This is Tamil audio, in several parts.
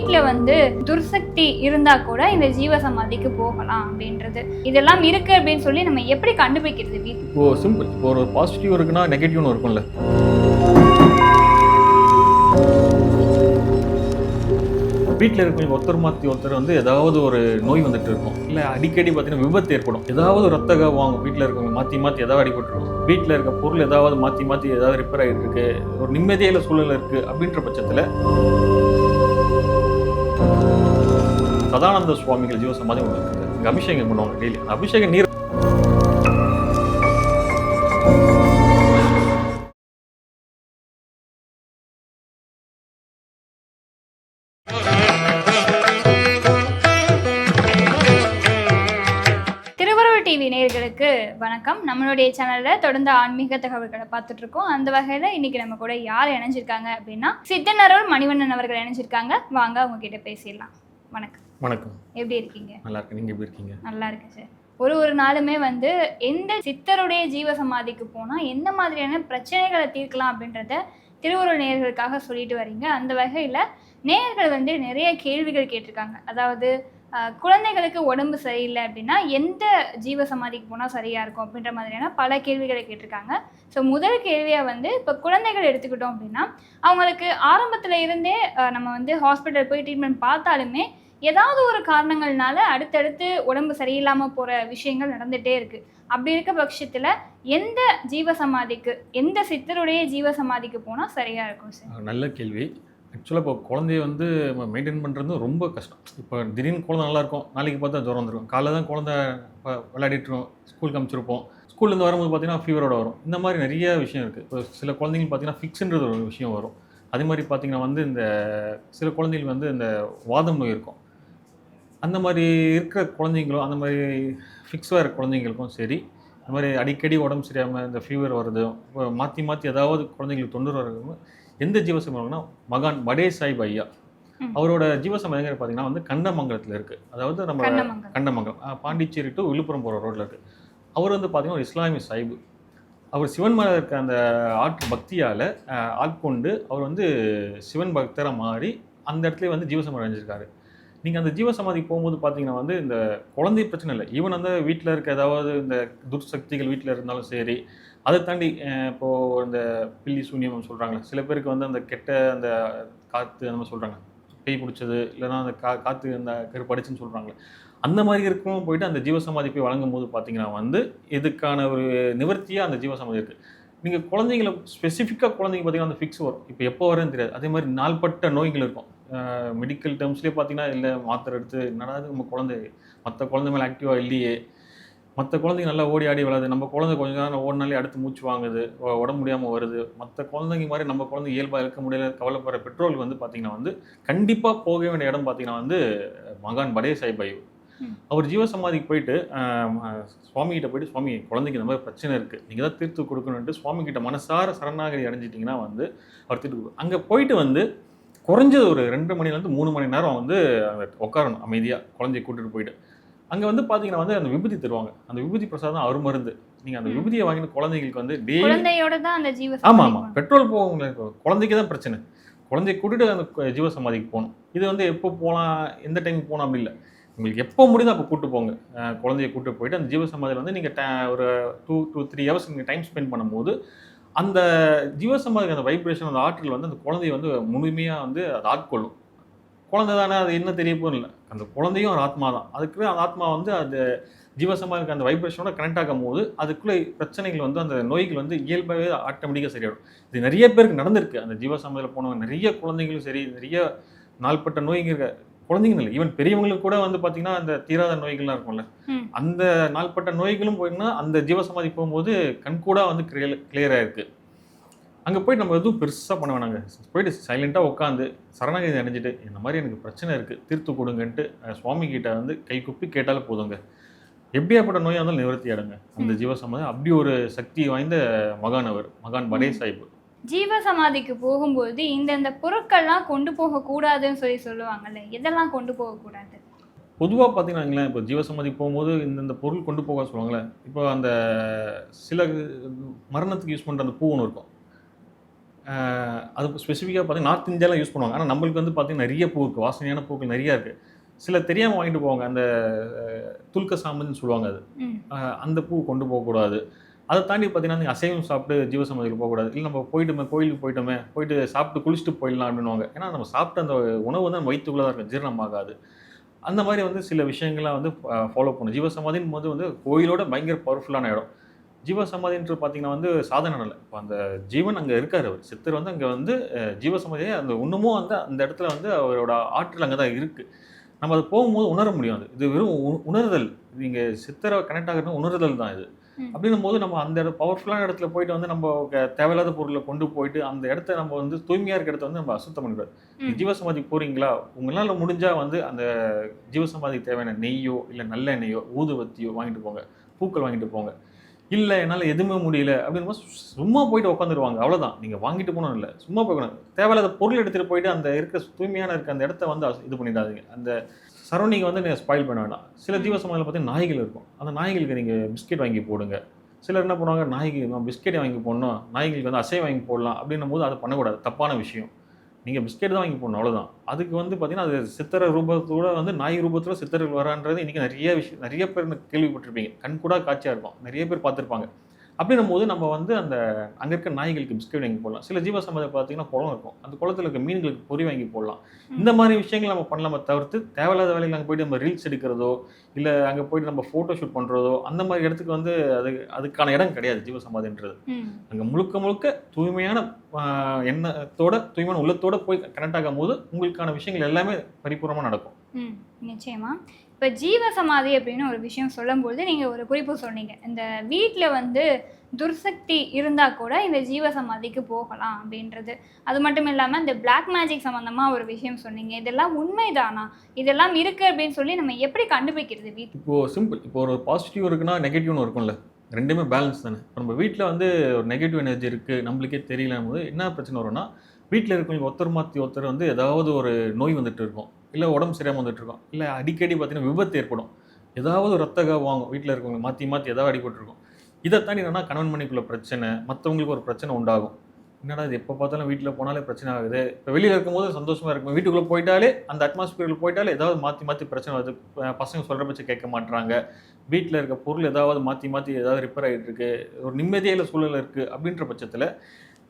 வீட்டில் வந்து துர்சக்தி இருந்தால் கூட இந்த ஜீவ சமாதிக்கு போகலாம் அப்படின்றது. இதெல்லாம் இருக்கு அப்படின்னு சொல்லி நம்ம எப்படி கண்டுபிடிக்கிறது வீட்டு இப்போ சிம்பிள் இப்போ ஒரு பாசிட்டிவ் இருக்குன்னா நெகட்டிவ்னு இருக்கும்ல. வீட்டில் இருக்கிறவங்க ஒருத்தர் மாற்றி ஒருத்தர் வந்து ஏதாவது ஒரு நோய் வந்துட்டு இருக்கும். இல்லை அடிக்கடி பார்த்தீங்கன்னா விபத்து ஏற்படும். ஏதாவது ஒரு ரத்த வாங்க வீட்டில் இருக்கவங்க மாற்றி மாற்றி ஏதாவது அடிபட்டுருக்கும் வீட்டில் இருக்க பொருள் ஏதாவது மாற்றி மாற்றி ஏதாவது ரிப்பேர் ஆகிட்டு இருக்கு ஒரு நிம்மதியான சூழல் இருக்குது அப்படின்ற பட்சத்தில் சதானந்த சுவாமிகள் ஜீவ சமாதி ஒன்று இருக்குது. இங்கே அபிஷேகம் பண்ணுவாங்க டெய்லி. அபிஷேக நீர் டிவி நேயர்களுக்கு வணக்கம். நம்மளுடைய சேனலில் தொடர்ந்து ஆன்மீக தகவல்களை பார்த்துட்டு இருக்கோம். அந்த வகையில் இன்னைக்கு நம்ம கூட யார் இணைஞ்சிருக்காங்க அப்படின்னா சித்தனருள் மணிவண்ணன் அவர்கள் இணைஞ்சிருக்காங்க. வாங்க அவங்க கிட்ட பேசிடலாம். வணக்கம். வணக்கம். எப்படி இருக்கீங்க? நல்லா இருக்கு நீங்கள் எப்படி இருக்கீங்க? நல்லா இருக்கு சார். ஒரு ஒரு நாளுமே வந்து எந்த சித்தருடைய ஜீவ சமாதிக்கு போனால் எந்த மாதிரியான பிரச்சனைகளை தீர்க்கலாம் அப்படின்றத திருவுருள் நேயர்களுக்காக சொல்லிட்டு வரீங்க. அந்த வகையில் நேயர்கள் வந்து நிறைய கேள்விகள் கேட்டிருக்காங்க. அதாவது குழந்தைகளுக்கு உடம்பு சரியில்லை அப்படின்னா எந்த ஜீவ சமாதிக்கு போனால் சரியாக இருக்கும் அப்படின்ற மாதிரியான பல கேள்விகளை கேட்டிருக்காங்க. ஸோ முதல் கேள்வியாக வந்து இப்போ குழந்தைகள் எடுத்துக்கிட்டோம் அப்படின்னா அவங்களுக்கு ஆரம்பத்தில் இருந்தே நம்ம வந்து ஹாஸ்பிட்டல் போய் ட்ரீட்மெண்ட் பார்த்தாலுமே ஏதாவது ஒரு காரணங்கள்னால அடுத்தடுத்து உடம்பு சரியில்லாமல் போகிற விஷயங்கள் நடந்துகிட்டே இருக்குது அப்படி இருக்க பட்சத்தில் எந்த ஜீவ சமாதிக்கு எந்த சித்தருடைய ஜீவ சமாதிக்கு போனால் சரியாக இருக்கும் சார் நல்ல கேள்வி. ஆக்சுவலாக இப்போ குழந்தைய வந்து மெயின்டைன் பண்ணுறது ரொம்ப கஷ்டம். இப்போ திடீர்னு குழந்தை நல்லாயிருக்கும் நாளைக்கு பார்த்தா ஜுரம் வந்துடும் காலைல தான் குழந்தை இப்போ விளையாடிட்டு ஸ்கூலுக்கு அமைச்சிருப்போம் ஸ்கூல்லேருந்து வரும்போது பார்த்தீங்கன்னா ஃபீவரோட வரும். இந்த மாதிரி நிறைய விஷயம் இருக்குது இப்போ சில குழந்தைங்க பார்த்தீங்கன்னா ஃபிக்ஸுன்றது ஒரு விஷயம் வரும். அதே மாதிரி பார்த்தீங்கன்னா வந்து இந்த சில குழந்தைகள் வந்து இந்த வாதம் நோய் இருக்கும். அந்த மாதிரி இருக்கிற குழந்தைங்களும் அந்த மாதிரி ஃபிக்ஸாக இருக்கிற குழந்தைங்களுக்கும் சரி இந்த மாதிரி அடிக்கடி உடம்பு சரியாமல் இந்த ஃபீவர் வருது மாற்றி மாற்றி ஏதாவது குழந்தைங்களுக்கு தொந்தரவு வருது எந்த ஜீவசமம்னா மகான் படே சாஹிப் ஐயா. அவரோட ஜீவசமம் எங்க பார்த்தீங்கன்னா வந்து கண்டமங்கலத்தில் இருக்குது அதாவது நம்ம கண்டமங்கலம் பாண்டிச்சேரி டு விழுப்புரம் போகிற ரோட்டில் இருக்குது அவர் வந்து பார்த்தீங்கன்னா ஒரு இஸ்லாமிய சாஹிபு அவர் சிவன் மேலே இருக்க அந்த ஆற்று பக்தியால் ஆட்கொண்டு அவர் வந்து சிவன் பக்தராக மாறி அந்த இடத்துல வந்து ஜீவசமாதி அடைஞ்சிருக்காரு. நீங்கள் அந்த ஜீவசமாதி போகும்போது பார்த்தீங்கன்னா வந்து இந்த குழந்தை பிரச்சனை இல்லை. ஈவன் வந்து வீட்டில் இருக்க ஏதாவது இந்த துர்சக்திகள் வீட்டில் இருந்தாலும் சரி அதை தாண்டி இப்போது இந்த பில்லி சூன்யம் சொல்கிறாங்களே சில பேருக்கு வந்து அந்த கெட்ட அந்த காற்று அந்த மாதிரி சொல்கிறாங்க பேய் பிடிச்சது இல்லைன்னா அந்த கா காற்று அந்த கருப்படிச்சுன்னு சொல்கிறாங்களே அந்த மாதிரி இருக்கவும் போயிட்டு அந்த ஜீவசமாதி போய் வழங்கும் போது பார்த்தீங்கன்னா வந்து இதுக்கான ஒரு நிவர்த்தியாக அந்த ஜீவசமாதி இருக்குது நீங்கள் குழந்தைங்களை ஸ்பெசிஃபிக்காக குழந்தைங்க பார்த்தீங்கன்னா அந்த ஃபிக்ஸ் வரும். இப்போ எப்போ வரேன்னு தெரியாது. அதே மாதிரி நாள்பட்ட நோய்கள் இருக்கும். மெடிக்கல் டேர்ம்ஸ்லேயே பார்த்தீங்கன்னா இல்லை மாத்திரை எடுத்து என்னடா நம்ம குழந்தை மற்ற குழந்தை மேலே ஆக்டிவாக இல்லையே. மற்ற குழந்தைங்க நல்லா ஓடி ஆடி விளாது நம்ம குழந்தை கொஞ்ச நேரம் ஓடினாலே அடுத்து மூச்சு வாங்குது உடம்பு முடியாமல் வருது. மற்ற குழந்தைங்க மாதிரி நம்ம குழந்தை இயல்பாக இருக்க முடியல கவலைப்படுற பெற்றோர்கள் வந்து பார்த்தீங்கன்னா வந்து கண்டிப்பாக போக வேண்டிய இடம் பார்த்தீங்கன்னா வந்து மகான் படே சாஹிப் ஐயோ ம். அவர் ஜீவசமாதிக்கு போயிட்டு ஆஹ், ஆஹ், சுவாமி கிட்ட போயிட்டு சுவாமி குழந்தைக்கு இந்த மாதிரி பிரச்சனை இருக்குது நீங்கள் தான் தீர்த்து கொடுக்கணுன்ட்டு சுவாமி கிட்ட மனசார சரணாகதி அடைஞ்சிட்டிங்கன்னா வந்து அவர் தீர்த்து கொடுக்கும் அங்கே போயிட்டு வந்து குறைஞ்சது ஒரு ரெண்டு மணிலேருந்து மூணு மணி நேரம் வந்து அங்கே உட்காரணும் அமைதியாக குழந்தைய கூட்டிட்டு போயிட்டு. அங்கே வந்து பார்த்தீங்கன்னா வந்து அந்த விபூதி தருவாங்க. அந்த விபூதி பிரசாதம் அருமருந்து. நீங்கள் அந்த. விபூதியை வாங்கின குழந்தைங்களுக்கு வந்து டெய்லி குழந்தையோட தான் அந்த ஜீவ ஆமாம் ஆமாம் பெட்ரோல் போகவங்களுக்கு குழந்தைக்கு தான் பிரச்சனை. குழந்தைய கூட்டிட்டு அந்த கு- ஜீவசமாதிக்கு போகணும். இது வந்து எப்போ போகலாம் எந்த டைம் போகணும் அப்படி இல்லை. உங்களுக்கு எப்போ முடியுதோ அப்போ கூட்டு போங்க. குழந்தைய கூட்டு போயிட்டு அந்த ஜீவசமாதியில் வந்து நீங்கள் ஒரு டூ டூ த்ரீ ஹவர்ஸ் நீங்கள் டைம் ஸ்பெண்ட் பண்ணும்போது அந்த ஜீவசமாதிக்கு அந்த வைப்ரேஷன் அந்த ஆற்றல் வந்து அந்த குழந்தைய வந்து முழுமையாக வந்து அது ஆட்கொள்ளும். குழந்தை தானே அது என்ன தெரிய போகும் இல்லை. அந்த குழந்தையும் ஒரு ஆத்மா தான். அதுக்குள்ளே அந்த ஆத்மா வந்து அந்த இருக்க அந்த வைப்ரேஷனோட கனெக்ட் ஆகும் போது அதுக்குள்ளே பிரச்சனைகள் வந்து அந்த நோய்கள் வந்து இயல்பாகவே ஆட்டோமேட்டிக்காக சரியாயிடும். இது நிறைய பேருக்கு நடந்திருக்கு. அந்த ஜீவசமாதியில் போனவங்க நிறைய குழந்தைங்களும் சரி நிறைய நாள்பட்ட நோய்ங்க இருக்க குழந்தைங்க இல்லை. ஈவன் பெரியவங்களுக்கு கூட வந்து பார்த்தீங்கன்னா அந்த தீராத நோய்கள்லாம் இருக்கும்ல. அந்த நாள்பட்ட நோய்களும் போயிட்டுனா அந்த ஜீவசமாதி போகும்போது கண்கூடா வந்து கிளியர் கிளியராக இருக்கு. அங்கே போயிட்டு நம்ம எதுவும் பெருசாக பண்ண வேணாங்க. போயிட்டு சைலண்ட்டாக உட்காந்து சரணாகதி அடைஞ்சிட்டு இந்த மாதிரி எனக்கு பிரச்சனை இருக்குது தீர்த்து கொடுங்கன்ட்டு சுவாமி கிட்ட வந்து கை குப்பி கேட்டாலே போதுங்க. எப்படியாப்பட்ட நோயாக இருந்தாலும் நிவர்த்தி அடைங்க அந்த ஜீவசமாதி அப்படி ஒரு சக்தி வாய்ந்த மகான் அவர் மகான் படே சாஹிப் ஜீவ சமாதிக்கு போகும்போது இந்தந்த பொருட்கள்லாம் கொண்டு போக கூடாதுன்னு சொல்லி சொல்லுவாங்கல்ல எதெல்லாம் கொண்டு போக கூடாது பொதுவாக பார்த்தீங்கன்னா இப்போ ஜீவசமாதி போகும்போது இந்தந்த பொருள் கொண்டு போக சொல்லுவாங்களே. இப்போ அந்த சில மரணத்துக்கு யூஸ் பண்ணுற அந்த பூ ஒன்று இருக்கும். அது ஸ்பெசிஃபிக்காக பார்த்தீங்கன்னா நார்த் இந்தியாவில் யூஸ் பண்ணுவாங்க. ஆனால் நம்மளுக்கு வந்து பார்த்தீங்கன்னா நிறைய பூ இருக்குது வாசனையான பூக்கள் நிறையா இருக்குது சில தெரியாமல் வாங்கிட்டு போவாங்க. அந்த துல்க சாம்பல்னு சொல்லுவாங்க அது. அந்த பூ கொண்டு போகக்கூடாது. அதை தாண்டி பார்த்தீங்கன்னா நீங்கள் அசைவம் சாப்பிட்டு ஜீவசமாதிக்கு போகக்கூடாது. இல்லை நம்ம போயிட்டுமே கோயிலுக்கு போயிட்டோமே போயிட்டு சாப்பிட்டு குளிச்சுட்டு போயிடலாம் அப்படின்னுவாங்க. ஏன்னா நம்ம சாப்பிட்ட அந்த உணவு வந்து நம்ம வயிற்றுக்குள்ளே தான் இருக்கும் ஜீரணமாகாது. அந்த மாதிரி வந்து சில விஷயங்கள்லாம் வந்து ஃபாலோ பண்ணும் ஜீவசமாதின் போது வந்து கோயிலோட பயங்கர பவர்ஃபுல்லான இடம். ஜீவசமாதின்றது பார்த்தீங்கன்னா வந்து சாதனை நல்ல இப்போ அந்த ஜீவன் அங்கே இருக்கார் அவர். சித்தர் வந்து அங்கே வந்து ஜீவசமாதியே அந்த இன்னமும் வந்து அந்த இடத்துல வந்து அவரோட ஆற்றல் அங்கே தான் இருக்குது நம்ம அது போகும்போது உணர முடியும் அது. இது வெறும் உ- உணர்தல். நீங்கள் சித்தரை கனெக்ட் ஆகிறது உணர்தல் தான் இது. அப்படின்னும் போது நம்ம அந்த பவர்ஃபுல்லான இடத்துல போயிட்டு வந்து நம்ம தேவையில்லாத பொருளை கொண்டு போயிட்டு அந்த இடத்த நம்ம வந்து தூய்மையாக இருக்க இடத்த வந்து நம்ம அசுத்தம் ம். ஜீவசமாதி போறீங்களா? உங்களால் முடிஞ்சா வந்து அந்த ஜீவசமாதிக்கு தேவையான நெய்யோ இல்லை நல்லெண்ணெய்யோ ஊதுவத்தியோ வாங்கிட்டு போங்க. பூக்கள் வாங்கிட்டு போங்க. இல்லை என்னால் எதுவுமே முடியல அப்படின்னு சும்மா போயிட்டு உட்காந்துருவாங்க அவ்வளோதான் நீங்கள் வாங்கிட்டு போகணும் இல்லை. சும்மா போகணும் தேவையில்லாத பொருள் எடுத்துகிட்டு போயிட்டு அந்த இருக்க தூய்மையான இருக்க அந்த இடத்த வந்து இது பண்ணிடாதீங்க. அந்த சரௌண்டிங் வந்து நீங்கள் ஸ்பாயில் பண்ண வேண்டாம். சில ஜீவசமாதியில் பார்த்தீங்கன்னா நாய்கள் இருக்கும். அந்த நாய்களுக்கு நீங்கள் பிஸ்கெட் வாங்கி போடுங்க. சிலர் என்ன பண்ணுவாங்க நாய்க்கு நான் பிஸ்கெட் வாங்கி போடணும். நாய்களுக்கு வந்து அசை வாங்கி போடலாம் அப்படின்னும் போது அது பண்ணக்கூடாது. தப்பான விஷயம். நீங்கள் பிஸ்கெட் தான் வாங்கி போடணும் அவ்வளோதான் அதுக்கு வந்து பார்த்தீங்கன்னா அது சித்திர ரூபத்தோட வந்து நாய் ரூபத்தில் சித்தர்கள் வரான்றது இன்றைக்கி நிறைய விஷயம் நிறைய பேர் கேள்விப்பட்டிருப்பீங்க. கண் கூட காட்சியாக இருக்கும். நிறைய பேர் பார்த்துருப்பாங்க. அப்படின்னும் போது நம்ம வந்து அந்த அங்கே இருக்க நாய்களுக்கு பிஸ்கெட் வாங்கி போடலாம். சில ஜீவசம்மதை பார்த்தீங்கன்னா குளம் இருக்கும். அந்த குளத்துல இருக்க மீன்களுக்கு பொறி வாங்கி போடலாம். இந்த மாதிரி விஷயங்கள் நம்ம பண்ணலாமே தவிர்த்து தேவையில்லாத வேலைகள் அங்கே போயிட்டு நம்ம ரீல்ஸ் எடுக்கிறதோ இல்லை அங்கே போயிட்டு நம்ம ஃபோட்டோ ஷூட் பண்ணுறதோ அந்த மாதிரி இடத்துக்கு வந்து அது அதுக்கான இடம் கிடையாது ஜீவசமாதின்றது ம். அங்கே முழுக்க முழுக்க தூய்மையான எண்ணத்தோட தூய்மையான உள்ளத்தோட போய் கனெக்ட் ஆகும் போது உங்களுக்கான விஷயங்கள் எல்லாமே பரிபூர்ணமாக நடக்கும். நிச்சயமா. இப்போ ஜீவ சமாதி அப்படின்னு ஒரு விஷயம் சொல்லும்போது நீங்கள் ஒரு குறிப்பு சொன்னீங்க. இந்த வீட்டில் வந்து துர்சக்தி இருந்தால் கூட இந்த ஜீவ சமாதிக்கு போகலாம் அப்படின்றது. அது மட்டும் இல்லாமல் இந்த பிளாக் மேஜிக் சம்மந்தமாக ஒரு விஷயம் சொன்னீங்க. இதெல்லாம் உண்மைதானா? இதெல்லாம் இருக்குது அப்படின்னு சொல்லி நம்ம எப்படி கண்டுபிடிக்கிறது வீட்டு இப்போது சிம்பிள் இப்போ ஒரு பாசிட்டிவ் இருக்குன்னா நெகட்டிவ்னு இருக்கும்ல. ரெண்டுமே பேலன்ஸ் தானே. இப்போ நம்ம வீட்டில் வந்து ஒரு நெகட்டிவ் எனர்ஜி இருக்குது நம்மளுக்கே தெரியல போது என்ன பிரச்சனை வரும்னா வீட்டில் இருக்கவங்க ஒருத்தர் மாற்றி ஒருத்தர் வந்து ஏதாவது ஒரு நோய் வந்துட்டு இருக்கும். இல்லை உடம்பு சரியாக வந்துட்டுருக்கோம். இல்லை அடிக்கடி பார்த்தீங்கன்னா விபத்து ஏற்படும். ஏதாவது ஒரு ரத்த வாங்கும். வீட்டில் இருக்கவங்க மாற்றி மாற்றி ஏதாவது அடிபட்டிருக்கும். இதை தாண்டி என்னன்னா கணவன் மணிக்குள்ள பிரச்சனை மற்றவங்களுக்கு ஒரு பிரச்சனை உண்டாகும். என்னடா இது? எப்போ பார்த்தாலும் வீட்டில் போனாலே பிரச்சனை ஆகுது. இப்போ வெளியில் இருக்கும்போது சந்தோஷமாக இருக்கும். வீட்டுக்குள்ளே போயிட்டாலே அந்த அட்மாஸ்பியரில் போயிட்டாலே ஏதாவது மாற்றி மாற்றி பிரச்சனை வருது. பசங்க சொல்கிற பட்சம் கேட்க மாட்டுறாங்க வீட்டில் இருக்க பொருள் ஏதாவது மாற்றி மாற்றி ஏதாவது ரிப்பேர் ஆகிட்டு இருக்கு ஒரு நிம்மதியான சூழல் இருக்குது அப்படின்ற பட்சத்தில்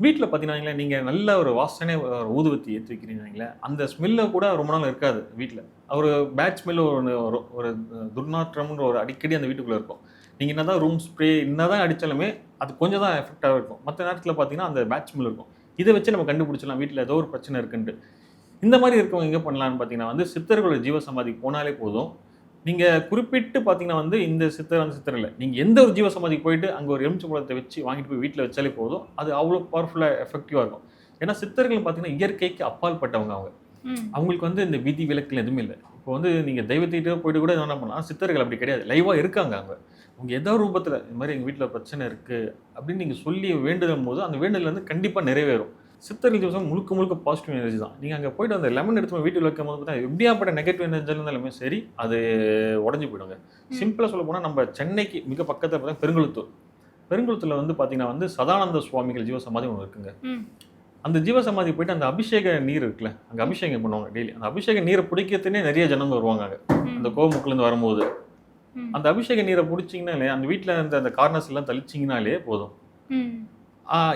வீட்டில் பார்த்தீங்கன்னா நீங்கள் நல்ல ஒரு வாசனை ஒரு ஊதுவத்தி ஏற்றி வைக்கிறீங்களே அந்த ஸ்மெல்ல கூட ரொம்ப நாள் இருக்காது வீட்டில் ஒரு பேட் ஸ்மெல் ஒரு ஒரு- ஒரு துர்நாற்றம்ன்ற ஒரு அடிக்கடி அந்த வீட்டுக்குள்ளே இருக்கும். நீங்கள் என்ன தான் ரூம் ஸ்ப்ரே என்ன தான் அடித்தாலுமே அது கொஞ்சம் தான் எஃபெக்டாக இருக்கும். மற்ற நேரத்தில் பார்த்தீங்கன்னா அந்த பேட் ஸ்மெல் இருக்கும். இதை வச்சு நம்ம கண்டுபிடிச்சலாம் வீட்டில் ஏதோ ஒரு பிரச்சனை இருக்குன்ட்டு. இந்த மாதிரி இருக்கவங்க எங்கே பண்ணலாம்னு பார்த்தீங்கன்னா வந்து சித்தர்களோட ஜீவ சமாதி போனாலே போதும். நீங்கள் குறிப்பிட்டு பார்த்தீங்கன்னா வந்து இந்த சித்தர் அந்த சித்தர் இல்லை. நீங்கள் எந்த ஒரு ஜீவசமாதிக்கு போயிட்டு அங்கே ஒரு எலுமிச்சை பழத்தை வச்சு வாங்கிட்டு போய் வீட்டில் வச்சாலே போதும். அது அவ்வளோ பவர்ஃபுல்லாக எஃபெக்டிவாக இருக்கும். ஏன்னா சித்தர்கள் பார்த்தீங்கன்னா இயற்கைக்கு அப்பாற்பட்டவங்க அவங்க. ம். அவங்களுக்கு வந்து இந்த விதி விலக்குல எதுவுமே இல்லை. இப்போ வந்து நீங்கள் தெய்வத்திட்ட போயிட்டு கூட என்ன பண்ணலாம்? சித்தர்கள் அப்படி கிடையாது. லைவாக இருக்காங்க அவங்க. அவங்க ஏதோ ரூபத்தில் இந்த மாதிரி எங்கள் வீட்டில் பிரச்சனை இருக்குது அப்படின்னு நீங்கள் சொல்லி வேண்டுதல் போது அந்த வேண்டுதல் வந்து கண்டிப்பாக நிறைவேறும். சித்தர்கள் ஜீவசம் முழுக்க முழுக்க பாசிட்டிவ் எனர்ஜி தான். நீங்கள் அங்கே போயிட்டு அந்த லெமன் எடுத்து வீட்டில் வைக்கும் போது பார்த்தா எப்படியாப்பட்ட நெகட்டிவ் எனர்ஜி இருந்தாலுமே சரி அது உடஞ்சி போயிடுங்க. சிம்பிளாக சொல்ல போனால் நம்ம சென்னைக்கு மிக பக்கத்தில் பார்த்தா பெருங்குளத்தூர். பெருங்குளத்தூரில் வந்து பார்த்தீங்கன்னா வந்து சதானந்த சுவாமிகள் ஜீவசமாதி ஒன்று இருக்குங்க. அந்த ஜீவசமாதி போயிட்டு அந்த அபிஷேக நீர் இருக்குல்ல அங்கே அபிஷேகம் பண்ணுவாங்க டெய்லி அந்த அபிஷேக நீரை பிடிக்கிறதுனே நிறைய ஜனங்க வருவாங்க அங்கே. அந்த கோமுக்குலேருந்து வரும்போது. அந்த அபிஷேக நீரை பிடிச்சிங்கனாலே அந்த வீட்டில் இருந்த அந்த கார்னர்ஸ் எல்லாம் தெளிச்சிங்கனாலே போதும்.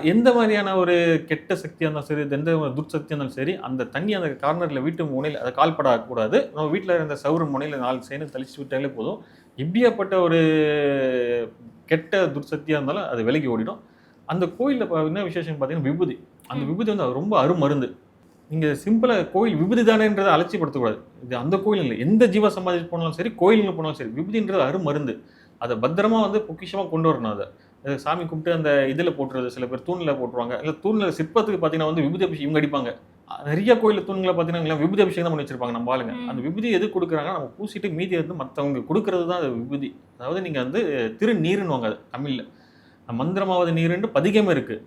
எந்த மாதிரியான ஒரு கெட்ட சக்தியாக இருந்தாலும் சரி எந்த துர்சக்தியாக இருந்தாலும் சரி அந்த தண்ணி அந்த கார்னரில் வீட்டு முனையில் அதை கால்படக்கூடாது. நம்ம வீட்டில் இருந்த சவுறு முனையில் நாலு சைடு தெளிச்சு விட்டாலே போதும். எப்படியாப்பட்ட ஒரு கெட்ட துர்சக்தியாக இருந்தாலும் அது விலகி ஓடிடும். அந்த கோயிலில் என்ன விசேஷம் பார்த்தீங்கன்னா விபூதி. அந்த. விபூதி வந்து ரொம்ப அருமருந்து. நீங்கள் சிம்பிளாக கோயில் விபூதி தானேன்றதை அலட்சியப்படுத்தக்கூடாது. இது அந்த கோயில் இல்லை. எந்த ஜீவ சமாதி போனாலும் சரி கோயிலுக்கு போனாலும் சரி விபூதின்றது அருமருந்து. அதை பத்திரமா வந்து பொக்கிஷமாக கொண்டு வரணும் அதை அது. சாமி கும்பிட்டு அந்த இதில் போட்டுறது சில பேர் தூணில் போட்டுருவாங்க. இல்லை தூணில் சிற்பத்துக்கு பார்த்தீங்கன்னா வந்து விபூதி அபிஷேகம் இவங்க அடிப்பாங்க. நிறைய கோயில் தூண்களை பார்த்தீங்கன்னா விபூதி அபிஷேகம் தான் பண்ணி வச்சிருப்பாங்க நம்ம ஆளுங்க. அந்த விபூதி எது கொடுக்குறாங்க நம்ம பூசிட்டு மீதி வந்து மற்றவங்க கொடுக்கறது தான் அது விபூதி. அதாவது நீங்கள் வந்து திருநீருன்னுவாங்க அது தமிழில். மந்திரமாவது நீருன்னு பதிகமே இருக்குது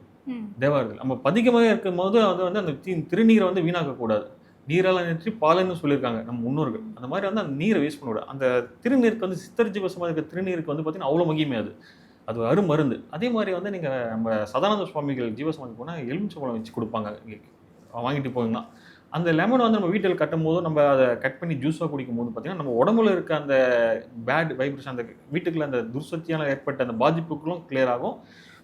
தேவாரத்தில் நம்ம பதிகமாக இருக்கும்போது அது வந்து அந்த தி- திருநீரை வந்து வீணாக்கக்கூடாது. நீரெல்லாம் நிறுத்தி பாலன்னு சொல்லியிருக்காங்க நம்ம முன்னோர்கள். அந்த மாதிரி வந்து அந்த நீரை வேஸ்ட் பண்ணக்கூடாது. அந்த திருநீருக்கு வந்து சித்தர் ஜீவசமாக இருக்க திருநீருக்கு வந்து பார்த்தீங்கன்னா அவ்வளோ மகிமை அது. அது ஒரு அருமருந்து. அதே மாதிரி வந்து நீங்கள் நம்ம சதானந்த சுவாமிகள் ஜீவசமாதி போனால் எலுமிச்சம்பழம் வச்சு கொடுப்பாங்க. வாங்கிட்டு போனீங்கன்னா. அந்த லெமன் வந்து நம்ம வீட்டில் கட்டும் போது நம்ம அதை கட் பண்ணி ஜூஸாக குடிக்கும் போது பார்த்தீங்கன்னா நம்ம உடம்புல இருக்க அந்த பேட் வைப்ரேஷன் அந்த வீட்டுக்குள்ள அந்த துர்சக்தியால் ஏற்பட்ட அந்த பாதிப்புகளும் கிளியர் ஆகும்.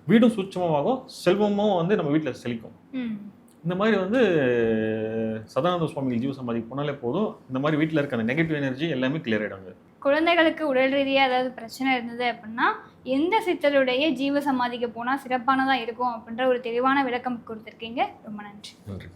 வீடும் சுட்சமாகும் செல்வமும் வந்து நம்ம வீட்டில் செழிக்கும். இந்த மாதிரி வந்து சதானந்த சுவாமிகள் ஜீவசமாதி போனாலே போதும். இந்த மாதிரி வீட்டில் இருக்க அந்த நெகட்டிவ் எனர்ஜி எல்லாமே கிளியர் ஆகிடும் குழந்தைகளுக்கு உடல் ரீதியாக ஏதாவது பிரச்சனை இருந்தது அப்படின்னா எந்த சித்தருடைய ஜீவ சமாதிக்கு போனால் சிறப்பானதாக இருக்கும் அப்படின்ற ஒரு தெளிவான விளக்கம் கொடுத்துருக்கீங்க. ரொம்ப நன்றி. நன்றி.